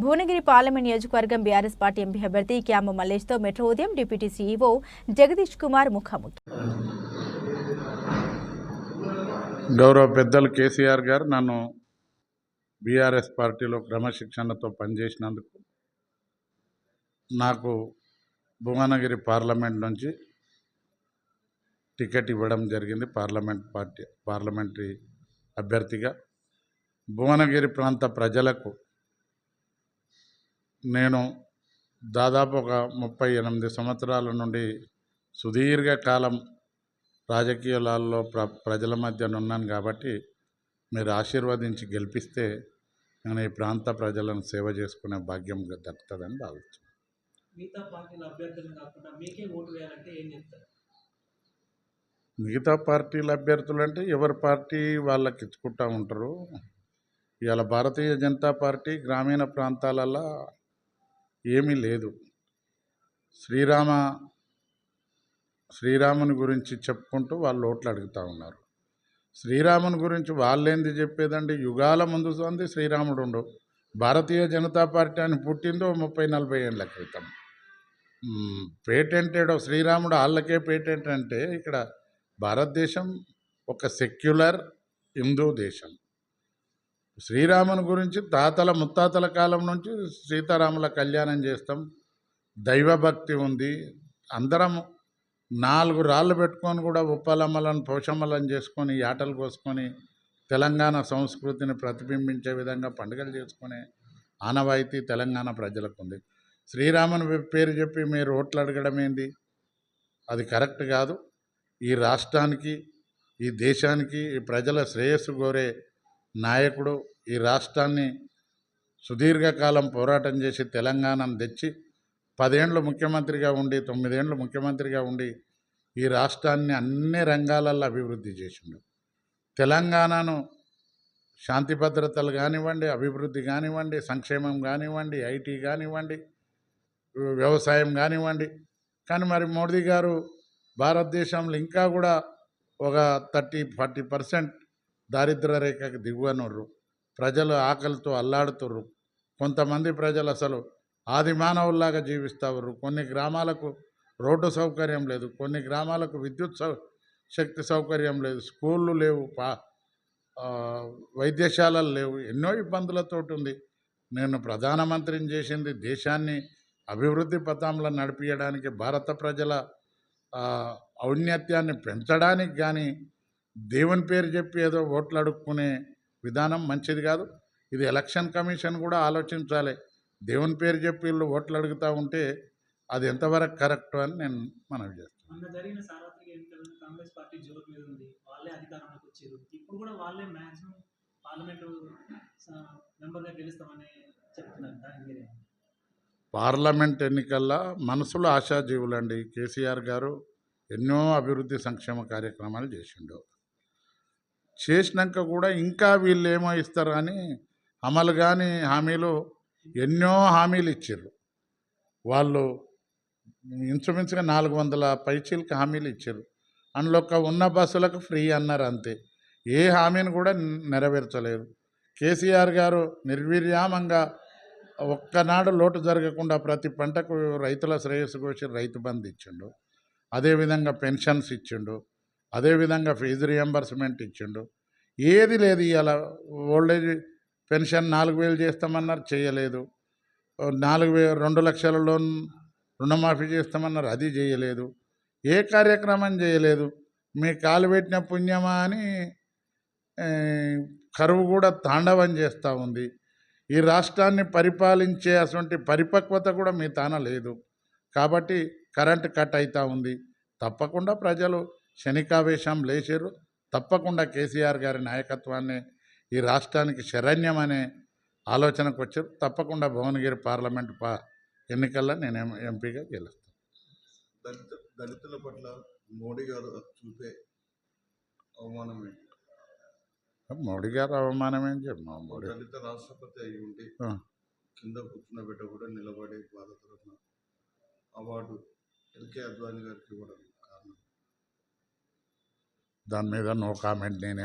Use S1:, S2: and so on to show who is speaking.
S1: Bhuvanagiri parliament నియోజకవర్గం BRS party MP అభ్యర్థి క్యామ మల్లేష్తో మెట్రో ఉదయం డిప్యూటీ సీఈఓ జగదీష్ కుమార్ ముఖాముఖి.
S2: గౌరవ పెద్దలు కేసీఆర్ గారు నన్ను బీఆర్ఎస్ పార్టీలో క్రమశిక్షణతో పనిచేసినందుకు నాకు భువనగిరి పార్లమెంట్ నుంచి టికెట్ ఇవ్వడం జరిగింది. పార్లమెంట్ పార్టీ పార్లమెంటరీ అభ్యర్థిగా. భువనగిరి ప్రాంత ప్రజలకు నేను దాదాపు ఒక ముప్పై ఎనిమిది సంవత్సరాల నుండి సుదీర్ఘకాలం రాజకీయాలలో ప్ర ప్రజల మధ్య ఉన్నాను కాబట్టి మీరు ఆశీర్వదించి గెలిపిస్తే నేను ఈ ప్రాంత ప్రజలను సేవ చేసుకునే భాగ్యం దక్కుతుందని భావిస్తున్నాను
S3: మిగతా పార్టీల అభ్యర్థులను కాకుండా మీకే ఓటు వేయాలంటే ఏం చెప్తారు?
S2: మిగతా పార్టీల అభ్యర్థులు అంటే ఎవరి పార్టీ వాళ్ళకి ఇచ్చుకుంటూ ఉంటారు? ఇవాళ భారతీయ జనతా పార్టీ గ్రామీణ ప్రాంతాలలో ఏమీ లేదు. శ్రీరామ శ్రీరాముని గురించి చెప్పుకుంటూ వాళ్ళు ఓట్లు అడుగుతూ ఉన్నారు. శ్రీరాముని గురించి వాళ్ళేంది చెప్పేదండి? యుగాల ముందు సంది శ్రీరాముడు ఉండు. భారతీయ జనతా పార్టీ అని పుట్టిందో ముప్పై నలభై ఏళ్ళ క్రితం. మ్మ్, శ్రీరాముడు వాళ్ళకే పేటెంట్ అంటే ఇక్కడ భారతదేశం ఒక సెక్యులర్ హిందూ దేశం. శ్రీరాముని గురించి తాతల ముత్తాతల కాలం నుంచి సీతారాముల కళ్యాణం చేస్తాం. దైవభక్తి ఉంది. అందరం నాలుగు రాళ్ళు పెట్టుకొని కూడా ఉప్పలమ్మలను పోషమ్మలను చేసుకొని ఆటలు కోసుకొని తెలంగాణ సంస్కృతిని ప్రతిబింబించే విధంగా పండుగలు చేసుకునే ఆనవాయితీ తెలంగాణ ప్రజలకు ఉంది. శ్రీరాముని పేరు చెప్పి మీరు ఓట్లు అడగడం ఏంది? అది కరెక్ట్ కాదు. ఈ రాష్ట్రానికి ఈ దేశానికి ఈ ప్రజల శ్రేయస్సు కోరే నాయకుడు ఈ రాష్ట్రాన్ని సుదీర్ఘకాలం పోరాటం చేసి తెలంగాణను తెచ్చి పదేండ్లు ముఖ్యమంత్రిగా ఉండి తొమ్మిదేండ్లు ముఖ్యమంత్రిగా ఉండి ఈ రాష్ట్రాన్ని అన్ని రంగాలలో అభివృద్ధి చేసిండు. తెలంగాణను శాంతి భద్రతలు కానివ్వండి అభివృద్ధి కానివ్వండి సంక్షేమం కానివ్వండి ఐటీ కానివ్వండి వ్యవసాయం కానివ్వండి. కానీ మరి మోడీ గారు భారతదేశంలో ఇంకా కూడా ఒక థర్టీ ఫార్టీ పర్సెంట్ దారిద్ర రేఖకు దిగువనుర్రు. ప్రజలు ఆకలితో అల్లాడుతుర్రు. కొంతమంది ప్రజలు అసలు ఆది మానవుల్లాగా జీవిస్తారు కొన్ని గ్రామాలకు రోడ్డు సౌకర్యం లేదు. కొన్ని గ్రామాలకు విద్యుత్ సౌ శక్తి సౌకర్యం లేదు. స్కూళ్ళు లేవు. పా వైద్యశాలలు లేవు. ఎన్నో ఇబ్బందులతో ఉంది నేను ప్రధానమంత్రిని చేసింది దేశాన్ని అభివృద్ధి పథంలో నడిపించడానికి భారత ప్రజల ఔన్నత్యాన్ని పెంచడానికి కానీ దేవుని పేరు చెప్పి ఏదో ఓట్లు అడుక్కునే విధానం మంచిది కాదు. ఇది ఎలక్షన్ కమిషన్ కూడా ఆలోచించాలి. దేవుని పేరు చెప్పి వీళ్ళు ఓట్లు అడుగుతూ ఉంటే అది ఎంతవరకు కరెక్ట్ అని నేను మనవి చేస్తాను
S3: పార్లమెంట్
S2: ఎన్నికల్లో మనసులో ఆశాజీవులండి. కేసీఆర్ గారు ఎన్నో అభివృద్ధి సంక్షేమ కార్యక్రమాలు చేసిండు. చేసినాక కూడా ఇంకా వీళ్ళు ఏమో ఇస్తారు అని అమలు కాని హామీలు ఎన్నో హామీలు ఇచ్చారు వాళ్ళు ఇంచుమించుగా నాలుగు వందల పైచీలకి హామీలు ఇచ్చారు అందులో ఒక ఉన్న బస్సులకు ఫ్రీ అన్నారు అంతే. ఏ హామీని కూడా నెరవేర్చలేదు. కేసీఆర్ గారు నిర్వీర్యామంగా ఒక్కనాడు లోటు జరగకుండా ప్రతి పంటకు రైతుల శ్రేయస్సు కోసం రైతు బంధు ఇచ్చిండు. అదేవిధంగా పెన్షన్స్ ఇచ్చిండు. అదేవిధంగా ఫీజు రియంబర్స్మెంట్ ఇచ్చిండు. ఏది లేదు ఇలా ఓల్డేజ్ పెన్షన్ నాలుగు వేలు చేస్తామన్నారు చేయలేదు. నాలుగు వే రెండు లక్షల లోన్ రుణమాఫీ చేస్తామన్నారు అది చేయలేదు. ఏ కార్యక్రమం చేయలేదు. మీ కాలు పెట్టిన పుణ్యమా అని కరువు కూడా తాండవం చేస్తూ ఉంది. ఈ రాష్ట్రాన్ని పరిపాలించే అటువంటి పరిపక్వత కూడా మీ తాన లేదు. కాబట్టి కరెంట్ కట్ అవుతూ ఉంది. తప్పకుండా ప్రజలు క్షణికావేశం లేచారు. తప్పకుండా కేసీఆర్ గారి నాయకత్వాన్ని ఈ రాష్ట్రానికి శరణ్యం అనే ఆలోచనకు వచ్చారు. తప్పకుండా భువనగిరి పార్లమెంట్ పా ఎన్నికల్లో నేను ఎంపీగా గెలుస్తాను.
S4: దళిత దళితుల పట్ల మోడీ గారు చూపే అవమానం
S2: మోడీ గారు అవమానం ఏం చెప్పిన
S4: ఒక
S2: మోడీ
S4: దళిత రాష్ట్రపతి అయి ఉండి. కింద కూర్చున్న బిడ్డ కూడా నిలబడి భారతరత్న అవార్డు ఎల్కే అద్వానీ గారికి ఇవ్వడం.
S2: దాని మీద నో కామెంట్ నేనే